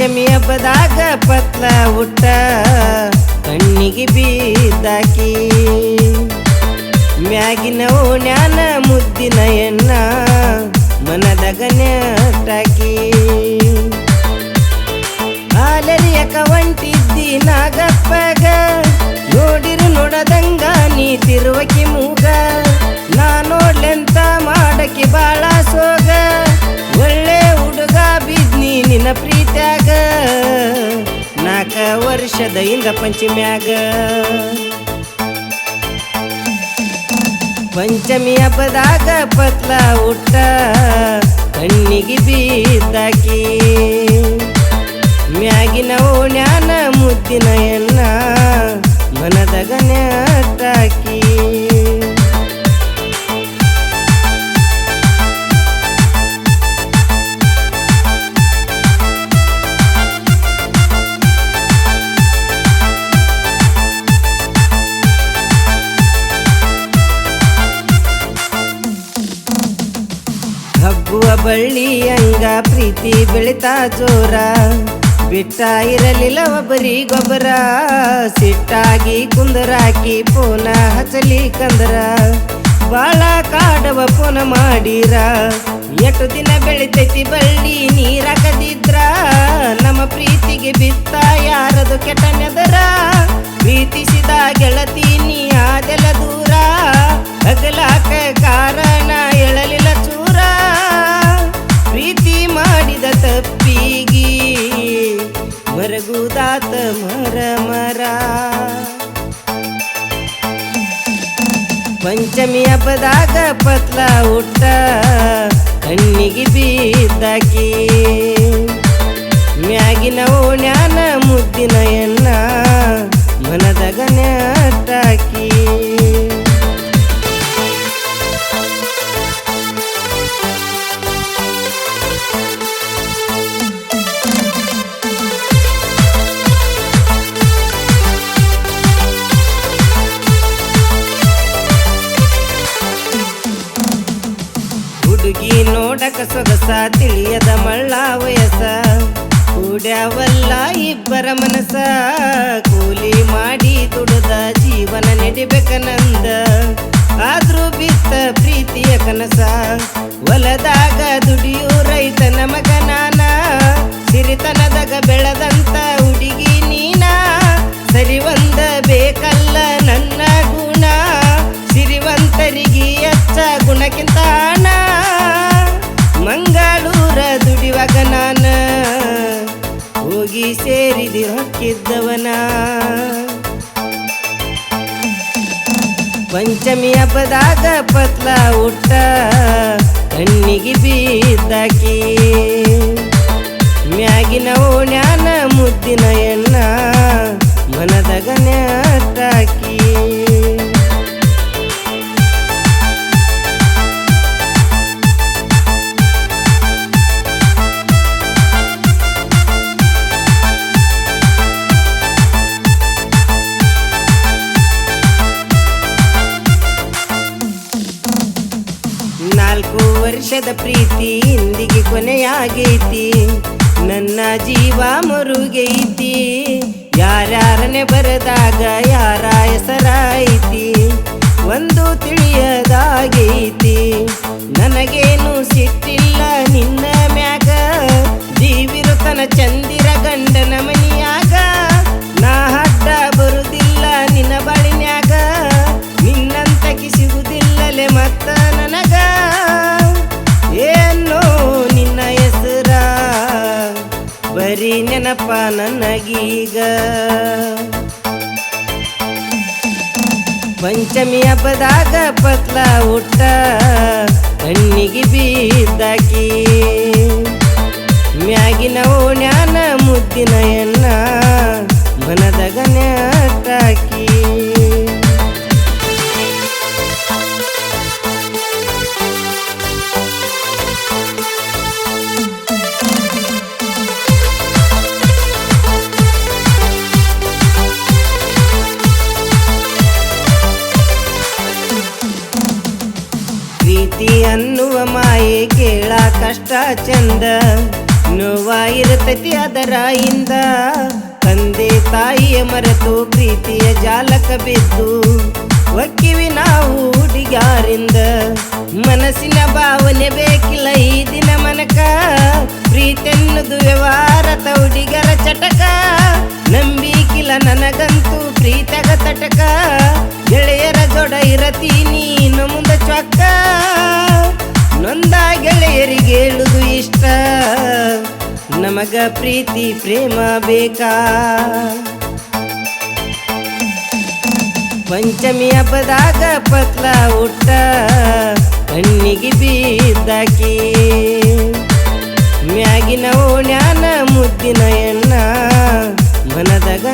ಪಂಚಮಿ ಹಬ್ಬದಾಗ ಪತ್ಲ ಹುಟ್ಟ, ಕಣ್ಣಿಗೆ ಬೀದಾಕಿ ಮ್ಯಾಗಿನ ಓಣ್ಯಾನ ಮುದ್ದಿನ ಎಣ್ಣ, ಮನದಾಗ ನೆಟ್ಟಾಕಿ ಹಾಲರಿಯಕ ಕವಂಟಿದ್ದಿ ನಾಗಪ್ಪಗ, ನೋಡಿರು ನೋಡದಂಗ ನೀತಿರುವ ಕಿಮೂ. ವರ್ಷದ ಇಂದ ಪಂಚಮ್ಯಾಗ. ಪಂಚಮಿ ಹಬ್ಬದಾಗ ಪತ್ಲ ಹುಟ್ಟ. ಬಳ್ಳಿ ಅಂಗ ಪ್ರೀತಿ ಬೆಳಿತಾ ಜೋರ. ಬಿಟ್ಟ ಇರಲಿಲ್ಲ ಒಬ್ಬರಿ ಗೊಬ್ಬರ. ಸಿಟ್ಟಾಗಿ ಕುಂದರಾಕಿ ಪೋನ ಹಚ್ಚಲಿ ಕಂದರ. ಬಾಳ ಕಾಡವ ಪೋನ ಮಾಡಿರ. ಎಷ್ಟು ದಿನ ಬೆಳಿತೈತಿ ಬಳ್ಳಿ ನೀರಾಕದಿದ್ರ ಪಂಚಮಿ ಹಬ್ಬದಾಗ ಪತ್ಲ ಹುಟ್ಟ ಕಣ್ಣಿಗೆ ಬೀದಾಕಿ ಮ್ಯಾಗಿನ ಓಣ್ಯಾನ ಮುದ್ದಿನ ಎನ್ನ ಮನದಾಗ ನೋಡಕ ಸೊಗಸ ತಿಳಿಯದ ಮಳ್ಳ ವಯಸ್ಸ ಕೂಡ್ಯಾವಲ್ಲ ಇಬ್ಬರ ಮನಸ. ಕೂಲಿ ಮಾಡಿ ದುಡದ ಜೀವನ ನೆಡಿಬೇಕನಂದ ಆದ್ರೂ ಬಿತ್ತ ಪ್ರೀತಿಯ ಕನಸ. ಹೊಲದಾಗ ದುಡಿಯೋ ರೈತ ನಮಗ ನಾನ. ಸಿರಿತನದಾಗ ಹೊಕ್ಕಿದ್ದವನ ಪಂಚಮಿ ಹಬ್ಬದಾಗ ಪತ್ಲ ಹುಟ್ಟ ಕಣ್ಣಿಗೆ ಬೀದಾಕಿ ಮ್ಯಾಗಿನ ಓಣ್ಯಾನ ಮುದ್ದಿನ ವರ್ಷದ ಪ್ರೀತಿ ಇಂದಿಗೆ ಕೊನೆಯಾಗೈತಿ. ನನ್ನ ಜೀವ ಮರುಗೈತಿ. ಯಾರ್ಯಾರನೆ ಬರೆದಾಗ ಯಾರ ಹೆಸರಾಯ್ತಿ. ಒಂದು ನನಗೀಗ ಪಂಚಮಿ ಹಬ್ಬದಾಗ ಪತ್ಲ ಹುಟ್ಟ ಕಣ್ಣಿಗೆ ಬೀದಾಕಿ ಮ್ಯಾಗಿನ ಓಣ್ಯಾನ ಮುದ್ದಿನ ಎಣ್ಣ ಮನದಾಗ ನೆಟ್ಟಾಕಿ ಪ್ರೀತಿ ಅನ್ನುವ ಮಾಯೆ ಕೇಳ ಕಷ್ಟ ಚಂದ. ನೋವ ಇರತೈತಿ ಅದರ ಹಿಂದ ತಂದೆ ತಾಯಿಯ ಮರೆತು ಪ್ರೀತಿಯ ಜಾಲಕ ಬಿದ್ದು. ಒಕ್ಕಿವಿ ನಾವು ಹುಡುಗಾರಿಂದ ಮನಸ್ಸಿನ ಭಾವನೆ ಬೇಕಿಲ್ಲ ಈ ದಿನ ಮನಕ. ಪ್ರೀತೆನ್ನುದು ವ್ಯವಹಾರ ಹುಡುಗರ ಚಟಕ. ನಂಬಿಕಿಲ್ಲ ನನಗಂತೂ ಪ್ರೀತಗ ತಟಕ. ಗೆಳೆಯರ ಜೋಡ ಇರತೀನಿ. ಹೇಳುದು ಇಷ್ಟ. ನಮಗ ಪ್ರೀತಿ, ಪ್ರೇಮ ಬೇಕಾ? ಪಂಚಮಿ ಹಬ್ಬದಾಗ ಪತ್ಲ ಹುಟ್ಟ, ಕಣ್ಣಿಗೆ ಬೀದಾಕಿ ಮ್ಯಾಗಿನ ಓಣ್ಯಾನ, ಮುದ್ದಿನ ಎಣ್ಣ, ಮನದಾಗ